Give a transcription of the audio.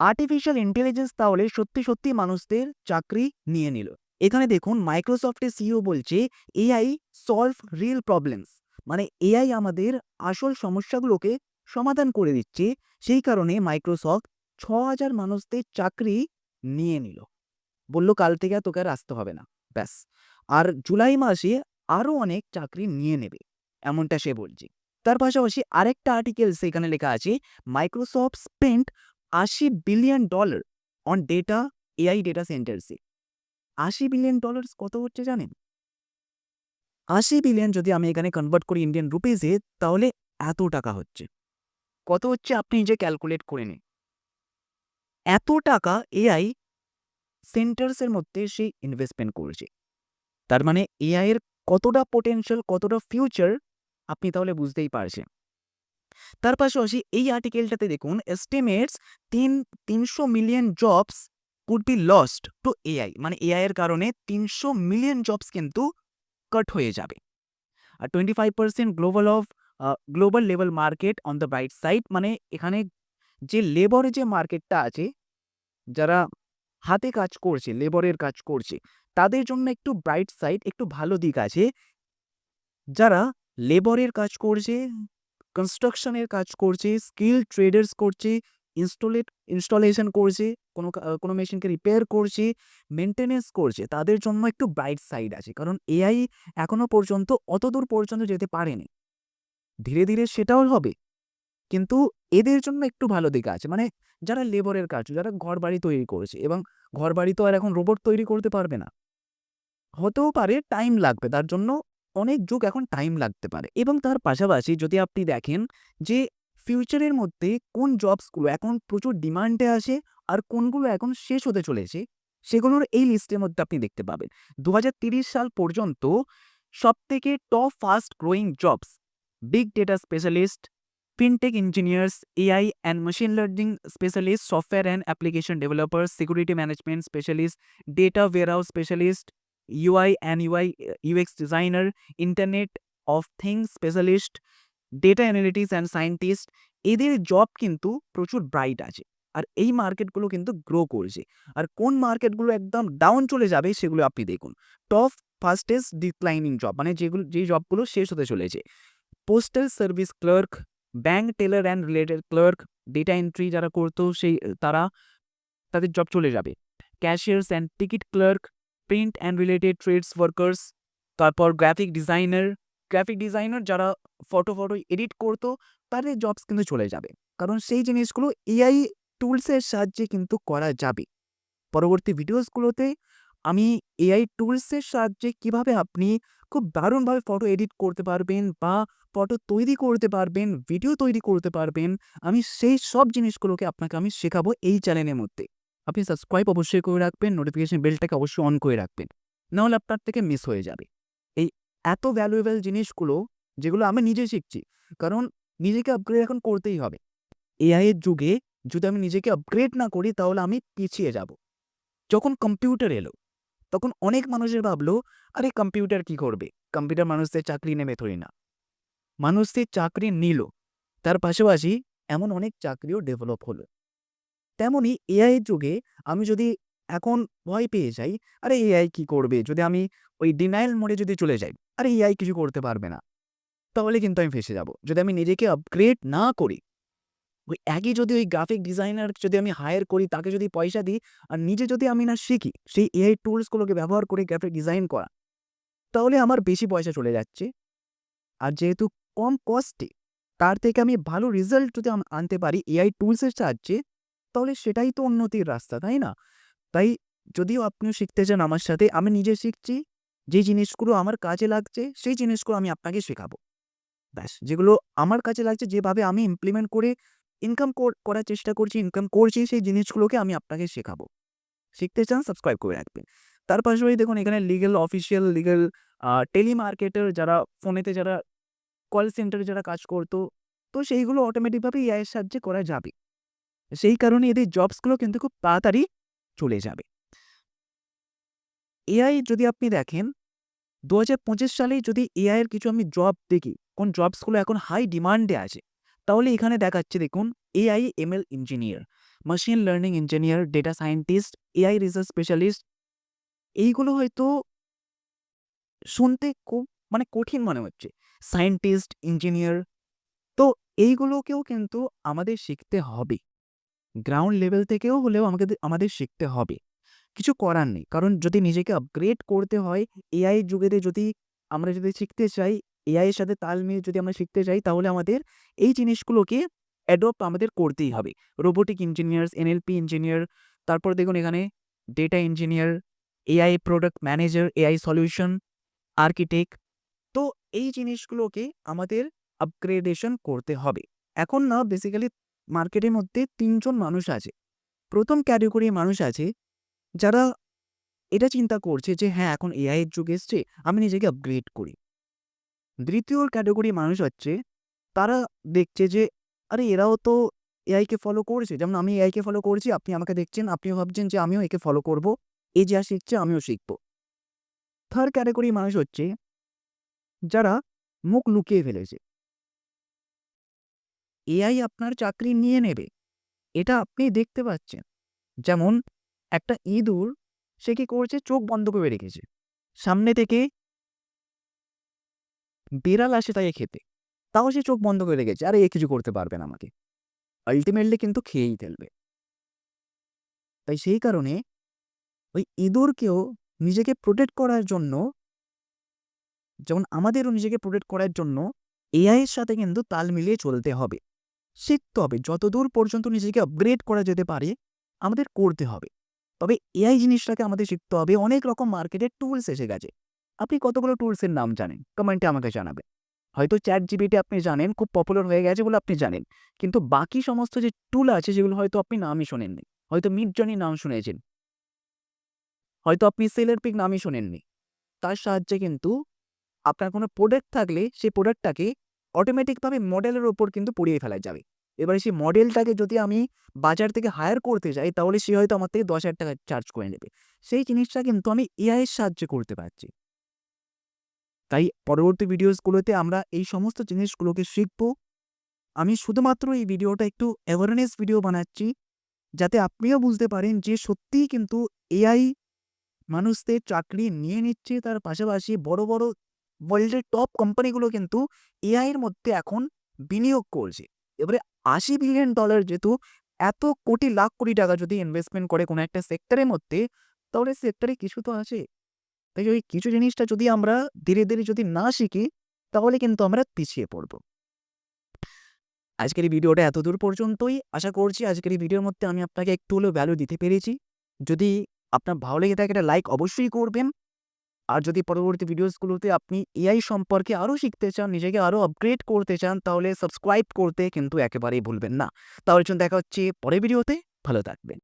Artificial intelligence তাহলে সত্যি সত্যি মানুষদের চাকরি নিয়ে নিল। এখানে দেখুন মাইক্রোসফটের সিইও বলছে এআই সলভ রিয়েল প্রবলেমস মানে এআই আমাদের আসল সমস্যাগুলোকে সমাধান করে দিচ্ছে। সেই কারণে মাইক্রোসফট ছ হাজার মানুষদের চাকরি নিয়ে নিল। বলল, কাল থেকে তোকে আর আসতে হবে না। ব্যাস। আর জুলাই মাসে আরও অনেক চাকরি নিয়ে নেবে, এমনটা সে বলছে। তার পাশাপাশি আরেকটা আর্টিকেল সেখানে লেখা আছে মাইক্রোসফট স্পেন্ট আশি billion dollar on data AI data সেন্টার্সে আশি বিলিয়ন ডলার্স কত হচ্ছে জানেন? আশি বিলিয়ন যদি আমি এখানে কনভার্ট করি ইন্ডিয়ান রুপিজে তাহলে এত টাকা হচ্ছে। কত হচ্ছে আপনি নিজে ক্যালকুলেট করে নিন। এত টাকা এআই সেন্টার্সের মধ্যে সে ইনভেস্টমেন্ট করছে। তার মানে এআই এর কতটা পোটেনশিয়াল কতটা ফিউচার আপনি তাহলে বুঝতেই পারছেন। তার পাশাপাশি এই আর্টিকেলটাতে দেখুন এস্টিমেটস তিন, তিনশো million jobs could be lost to AI মানে এআই এর কারণে তিনশো মিলিয়ন জবস কিন্তু কাট হয়ে যাবে। আর twenty five percent global of global level market on the bright side মানে এখানে যে লেবরের যে মার্কেটটা আছে, যারা হাতে কাজ করছে লেবরের কাজ করছে, তাদের জন্য একটু ব্রাইট সাইড একটু ভালো দিক আছে। যারা লেবরের কাজ করছে কনস্ট্রাকশনের কাজ করছে স্কিল ট্রেডার্স করছে ইনস্টলেট ইনস্টলেশন করছে, কোনো কোনো মেশিনকে রিপেয়ার করছে মেনটেনেন্স করছে। তাদের জন্য একটু ব্রাইট সাইড আছে। কারণ এআই এখনও পর্যন্ত অত দূর পর্যন্ত যেতে পারেনি। ধীরে ধীরে সেটাও হবে। কিন্তু এদের জন্য একটু ভালো দিক আছে। মানে যারা লেবরের কাজ, যারা ঘর বাড়ি তৈরি করেছে এবং ঘর বাড়ি তো আর এখন রোবট তৈরি করতে পারবে না। হতেও পারে টাইম লাগবে। তার জন্য অনেক যুগ এখন টাইম লাগতে পারে। এবং তার পাশাপাশি যদি আপনি দেখেন যে ফিউচারের মধ্যে কোন জবসগুলো এখন প্রচুর ডিমান্ডে আসে আর কোনগুলো এখন শেষ হতে চলেছে, সেগুলোর এই লিস্টের মধ্যে আপনি দেখতে পাবেন। দু সাল পর্যন্ত সব থেকে top fast growing jobs big data specialist fintech engineers AI and machine learning specialist software and application developer security management specialist data warehouse specialist UI and UI UX designer internet of things specialist data analytics and scientist এদের job কিন্তু প্রচুর bright আছে। আর এই মার্কেটগুলো কিন্তু grow করছে। আর কোন মার্কেটগুলো একদম down চলে যাবে সেগুলো আপনি দেখুন। টপ ফাস্টেস্ট ডিক্লাইনিং জব মানে যেগুলো, যেই জবগুলো শেষ হতে চলেছে। Postal service clerk bank teller and related clerk data entry যারা করতো সেই, তারা, তাদের জব চলে যাবে। Cashiers and ticket clerk print and related trades workers তারপর গ্রাফিক ডিজাইনার গ্রাফিক ডিজাইনার যারা ফটো ফটো এডিট করতো, তাদের জবস কিন্তু চলে যাবে। কারণ সেই জিনিসগুলো এআই টুলসের সাহায্যে কিন্তু করা যাবে। পরবর্তী ভিডিওসগুলোতে আমি এআই টুলসের সাহায্যে কীভাবে আপনি খুব দারুণভাবে ফটো এডিট করতে পারবেন বা ফটো তৈরি করতে পারবেন ভিডিও তৈরি করতে পারবেন, আমি সেই সব জিনিসগুলোকে আপনাকে আমি শেখাবো এই চ্যানেলের মধ্যে। আপনি সাবস্ক্রাইব অবশ্যই করে রাখবেন নোটিফিকেশন বেলটাকে অবশ্যই অন করে রাখবেন। নাহলে আপনার থেকে মিস হয়ে যাবে। এই এত ভ্যালুয়েবল জিনিসগুলো, যেগুলো আমি নিজে শিখছি, কারণ নিজেকে আপগ্রেড এখন করতেই হবে। এআই এর যুগে যদি আমি নিজেকে আপগ্রেড না করি, তাহলে আমি পিছিয়ে যাব। যখন কম্পিউটার এলো, তখন অনেক মানুষের ভাবলো, আরে কম্পিউটার কি করবে? কম্পিউটার মানুষদের চাকরি নেবে থরি না। মানুষদের চাকরি নিল, তার পাশাপাশি এমন অনেক চাকরিও ডেভেলপ হলো। তেমনই এআই এর যুগে আমি যদি এখন ভয় পেয়ে যাই, আরে এআই কি করবে? যদি আমি ওই ডিনাইল মোডে যদি চলে যাই, আরে এআই কিছু করতে পারবে না। তাহলে কিন্তু আমি ফেসে যাব। যদি আমি নিজেকে আপগ্রেড না করি, ওই একই যদি ওই গ্রাফিক ডিজাইনার যদি আমি হায়ার করি, তাকে যদি পয়সা দিই, আর নিজে যদি আমি না শিখি, সেই এআই টুলসগুলোকে ব্যবহার করে গ্রাফিক ডিজাইন করা, তাহলে আমার বেশি পয়সা চলে যাচ্ছে। আর যেহেতু কম কস্টে তার থেকে আমি ভালো রেজাল্ট যদি আনতে পারি এআই টুলসের সাহায্যে তাহলে সেটাই তো উন্নতির রাস্তা, তাই না? তাই যদিও আপনিও শিখতে চান আমার সাথে, আমি নিজে শিখছি যে জিনিসগুলো আমার কাজে লাগছে, সেই জিনিসগুলো আমি আপনাকে শেখাবো। ব্যাস, যেগুলো আমার কাছে লাগছে, যেভাবে আমি ইমপ্লিমেন্ট করে ইনকাম করার চেষ্টা করছি ইনকাম করছি, সেই জিনিসগুলোকে আমি আপনাকে শেখাবো। শিখতে চান সাবস্ক্রাইব করে রাখবেন। তার পাশাপাশি দেখুন, এখানে লিগেল অফিসিয়াল লিগেল টেলিমার্কেটার যারা ফোনেতে যারা কল সেন্টারে যারা কাজ করতো, তো সেইগুলো অটোমেটিকভাবে এআইয়ের সাহায্যে করা যাবে। সেই কারণে এদের জবসগুলো কিন্তু খুব তাড়াতাড়ি চলে যাবে। এআই যদি আপনি দেখেন দু হাজার পঁচিশ সালে যদি এআইয়ের কিছু আমি জব দেখি, কোন জবসগুলো এখন হাই ডিমান্ডে আছে, তাহলে এখানে দেখাচ্ছে দেখুন AI ML engineer machine learning engineer data scientist AI research specialist এইগুলো হয়তো শুনতে খুব মানে কঠিন মনে হচ্ছে। সায়েন্টিস্ট ইঞ্জিনিয়ার তো এইগুলোকেও কিন্তু আমাদের শিখতে হবে। গ্রাউন্ড লেভেল থেকেও হলেও আমাকে আমাদের শিখতে হবে। কিছু করার নেই। কারণ যদি নিজেকে আপগ্রেড করতে হয় এআই যুগেতে যদি আমরা যদি শিখতে চাই এআই এর সাথে তাল মিলিয়ে যদি আমরা শিখতে চাই, তাহলে আমাদের এই জিনিসগুলোকে অ্যাডপ্ট আমাদের করতেই হবে। রোবোটিক ইঞ্জিনিয়ার্স এনএলপি ইঞ্জিনিয়ার তারপর দেখুন এখানে data engineer AI product manager AI solution architect তো এই জিনিসগুলোকে আমাদের আপগ্রেডেশন করতে হবে। এখন না বেসিক্যালি মার্কেটের মধ্যে তিনজন মানুষ আছে। প্রথম ক্যাটেগরি মানুষ আছে যারা এটা চিন্তা করছে যে হ্যাঁ এখন এআই এর যুগ এসছে, আমি নিজেকে আপগ্রেড করি। দ্বিতীয় ক্যাটেগরি মানুষ হচ্ছে তারা দেখছে যে, আরে, এরাও তো এআইকে ফলো করছে। যেমন, আমি এআইকে ফলো করছি, আপনি আমাকে দেখছেন, আপনিও ভাবছেন যে, আমিও একে ফলো করব, এ যা শিখছে, আমিও শিখব। থার্ড ক্যাটেগরি মানুষ হচ্ছে যারা মুখ লুকিয়ে ফেলেছে। এআই আপনার চাকরি নিয়ে নেবে। এটা আপনি দেখতে পাচ্ছেন। যেমন, একটা ইঁদুর, সে কি করছে? চোখ বন্ধ করে রেখেছে। সামনে থেকে বিড়াল আসে তাকে খেতে। তাও সে চোখ বন্ধ করে রেখেছে। আরে, এ কিছু করতে পারবে না আমাকে। আলটিমেটলি কিন্তু খেয়েই ফেলবে। তাই সেই কারণে ওই ইঁদুরকেও নিজেকে প্রোটেক্ট করার জন্য, যেমন আমাদেরও নিজেকে প্রোটেক্ট করার জন্য এআই এর সাথে কিন্তু তাল মিলিয়ে চলতে হবে। শিখতে হবে। যতদূর পর্যন্ত নিজেকে আপগ্রেড করা যেতে পারে, আমাদের করতে হবে। তবে এআই জিনিসটাকে আমাদের শিখতে হবে। অনেক রকম মার্কেটের টুলস এসে গেছে। আপনি কতগুলো টুলসের নাম জানেন? কমেন্টে আমাকে জানাবেন। হয়তো চ্যাট জিবিটি আপনি জানেন, খুব পপুলার হয়ে গেছে বলে আপনি জানেন। কিন্তু বাকি সমস্ত যে টুল আছে যেগুলো হয়তো আপনি নামই শোনেননি। হয়তো মিড নাম শুনেছেন। হয়তো আপনি সেলের পিক নামই শোনেননি। তার সাহায্যে কিন্তু আপনার কোনো প্রোডাক্ট থাকলে, সেই প্রোডাক্টটাকে অটোমেটিকভাবে মডেলের ওপর কিন্তু পড়িয়ে ফেলা যাবে। এবারে সেই মডেলটাকে যদি আমি বাজার থেকে হায়ার করতে যাই, তাহলে সে হয়তো আমার থেকে দশ হাজার টাকা চার্জ করে নেবে। সেই জিনিসটা কিন্তু আমি এআই এর সাহায্যে করতে পারছি। তাই পরবর্তী ভিডিওসগুলোতে আমরা এই সমস্ত জিনিসগুলোকে শিখব। আমি শুধুমাত্র এই ভিডিওটা একটু অ্যাওয়ারনেস ভিডিও বানাচ্ছি, যাতে আপনিও বুঝতে পারেন যে সত্যিই কিন্তু এআই মানুষদের চাকরি নিয়ে নিচ্ছে, তার পাশাপাশি বড় বড় ওয়ার্ল্ডের টপ কোম্পানিগুলো কিন্তু এআইয়ের মধ্যে এখন বিনিয়োগ করছে। এবারে আশি বিলিয়ন ডলার যেহেতু এত কোটি লাখ কোটি টাকা যদি ইনভেস্টমেন্ট করে কোনো একটা সেক্টরের মধ্যে, তাহলে সেক্টরে কিছু তো আছে। তাই ওই কিছু জিনিসটা যদি আমরা ধীরে ধীরে যদি না শিখি, তাহলে কিন্তু আমরা পিছিয়ে পড়ব। আজকের এই ভিডিওটা এত দূর পর্যন্তই। আশা করছি আজকের এই ভিডিওর মধ্যে আমি আপনাকে একটু হলেও ভ্যালু দিতে পেরেছি। যদি আপনার ভালো লেগে থাকে এটা লাইক অবশ্যই করবেন। আর যদি পরবর্তী ভিডিওসগুলোতে আপনি এআই সম্পর্কে আরও শিখতে চান, নিজেকে আরও আপগ্রেড করতে চান, তাহলে সাবস্ক্রাইব করতে কিন্তু একেবারেই ভুলবেন না। তাহলে জন্য দেখা হচ্ছে পরের ভিডিওতে ভালো থাকবেন।